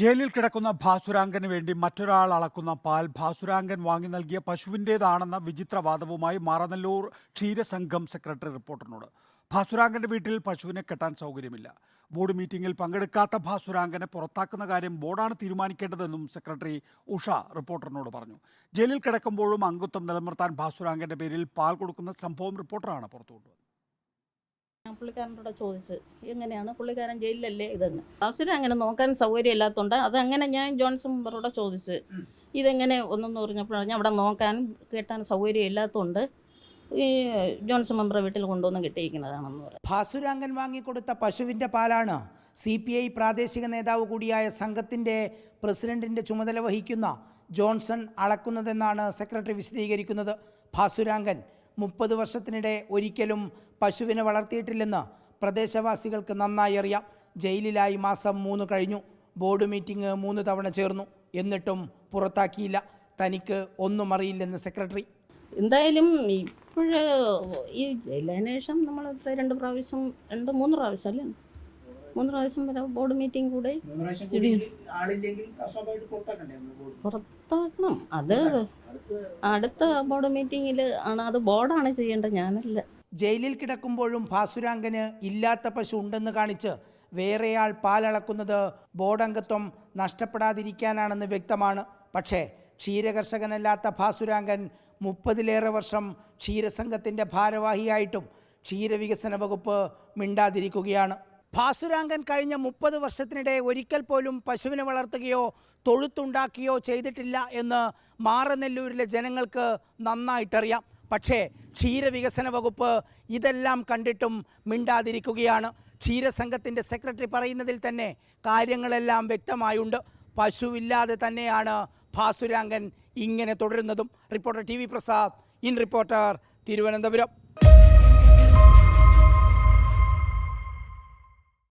ജയിലിൽ കിടക്കുന്ന ഭാസുരാങ്കന് വേണ്ടി മറ്റൊരാൾ അളക്കുന്ന പാൽ ഭാസുരാങ്കൻ വാങ്ങി നൽകിയ പശുവിന്റേതാണെന്ന വിചിത്രവാദവുമായി മാറനല്ലൂർ ക്ഷീരസംഘം സെക്രട്ടറി റിപ്പോർട്ടറിനോട് ഭാസുരാങ്കന്റെ വീട്ടിൽ പശുവിനെ കെട്ടാൻ സൗകര്യമില്ല. ബോർഡ് മീറ്റിംഗിൽ പങ്കെടുക്കാത്ത ഭാസുരാങ്കനെ പുറത്താക്കുന്ന കാര്യം ബോർഡാണ് തീരുമാനിക്കേണ്ടതെന്നും സെക്രട്ടറി ഉഷ റിപ്പോർട്ടറിനോട് പറഞ്ഞു. ജയിലിൽ കിടക്കുമ്പോഴും അംഗത്വം നിലനിർത്താൻ ഭാസുരാങ്കന്റെ പേരിൽ പാൽ കൊടുക്കുന്ന സംഭവം റിപ്പോർട്ടറാണ് പുറത്തുകൊണ്ടുവന്നത്. പുള്ളിക്കാരനോട് ചോദിച്ചു എങ്ങനെയാണ്? പുള്ളിക്കാരൻ ജയിലിലല്ലേ ഇതെന്ന്? വാസുര അങ്ങനെ നോക്കാൻ സൗകര്യം ഇല്ലാത്തതുകൊണ്ട് അതങ്ങനെ ഞാൻ ജോൺസൺ മെമ്പറോട് ചോദിച്ച് ഇതെങ്ങനെ? ഒന്നെന്ന് പറഞ്ഞപ്പോഴാണ് ഞാൻ അവിടെ നോക്കാൻ കേട്ടാൻ സൗകര്യം ഇല്ലാത്തതുകൊണ്ട് ഈ ജോൺസൺ മെമ്പറെ വീട്ടിൽ കൊണ്ടുവന്ന് കിട്ടിയിരിക്കുന്നതാണെന്ന് പറഞ്ഞു. ഭാസുരാങ്കൻ വാങ്ങിക്കൊടുത്ത പശുവിന്റെ പാലാണ് സി പി ഐ പ്രാദേശിക നേതാവ് കൂടിയായ സംഘത്തിന്റെ പ്രസിഡന്റിന്റെ ചുമതല വഹിക്കുന്ന ജോൺസൺ അളക്കുന്നതെന്നാണ് സെക്രട്ടറി വിശദീകരിക്കുന്നത്. ഭാസുരാങ്കൻ മുപ്പത് വർഷത്തിനിടെ ഒരിക്കലും പശുവിനെ വളർത്തിയിട്ടില്ലെന്ന് പ്രദേശവാസികൾക്ക് നന്നായി അറിയാം. ജയിലിലായി മാസം മൂന്ന് കഴിഞ്ഞു. ബോർഡ് മീറ്റിംഗ് മൂന്ന് തവണ ചേർന്നു. എന്നിട്ടും പുറത്താക്കിയില്ല. തനിക്ക് ഒന്നും അറിയില്ലെന്ന് സെക്രട്ടറി. എന്തായാലും ഇപ്പോഴ് ഈ നമ്മൾ രണ്ട് പ്രാവശ്യം രണ്ട് മൂന്ന് പ്രാവശ്യം അല്ലേ? മൂന്ന് പ്രാവശ്യം വരെ ബോർഡ് മീറ്റിംഗ് കൂടെ പുറത്താക്കണം. അത് അടുത്ത ബോർഡ് മീറ്റിംഗിൽ ആണ്. അത് ബോർഡാണ് ചെയ്യേണ്ടത്. ഞാനല്ല. ജയിലിൽ കിടക്കുമ്പോഴും ഭാസുരാങ്കന് ഇല്ലാത്ത പശു ഉണ്ടെന്ന് കാണിച്ച് വേറെയാൾ പാലളക്കുന്നത് ബോർഡംഗത്വം നഷ്ടപ്പെടാതിരിക്കാനാണെന്ന് വ്യക്തമാണ്. പക്ഷേ ക്ഷീരകർഷകനല്ലാത്ത ഭാസുരാങ്കൻ മുപ്പതിലേറെ വർഷം ക്ഷീരസംഘത്തിന്റെ ഭാരവാഹിയായിട്ടും ക്ഷീരവികസന വകുപ്പ് മിണ്ടാതിരിക്കുകയാണ്. ഭാസുരാങ്കൻ കഴിഞ്ഞ മുപ്പത് വർഷത്തിനിടെ ഒരിക്കൽ പോലും പശുവിനെ വളർത്തുകയോ തൊഴുത്തുണ്ടാക്കുകയോ ചെയ്തിട്ടില്ല എന്ന് മാറനെല്ലൂരിലെ ജനങ്ങൾക്ക് നന്നായിട്ടറിയാം. പക്ഷേ ക്ഷീരവികസന വകുപ്പ് ഇതെല്ലാം കണ്ടിട്ടും മിണ്ടാതിരിക്കുകയാണ്. ക്ഷീരസംഘത്തിന്റെ സെക്രട്ടറി പറയുന്നതിൽ തന്നെ കാര്യങ്ങളെല്ലാം വ്യക്തമായുണ്ട്. പശുവില്ലാതെ തന്നെയാണ് ഭാസുരാങ്കൻ ഇങ്ങനെ തുടരുന്നതും. Reporter T V Prasad in reporter Thiruvananthapuram.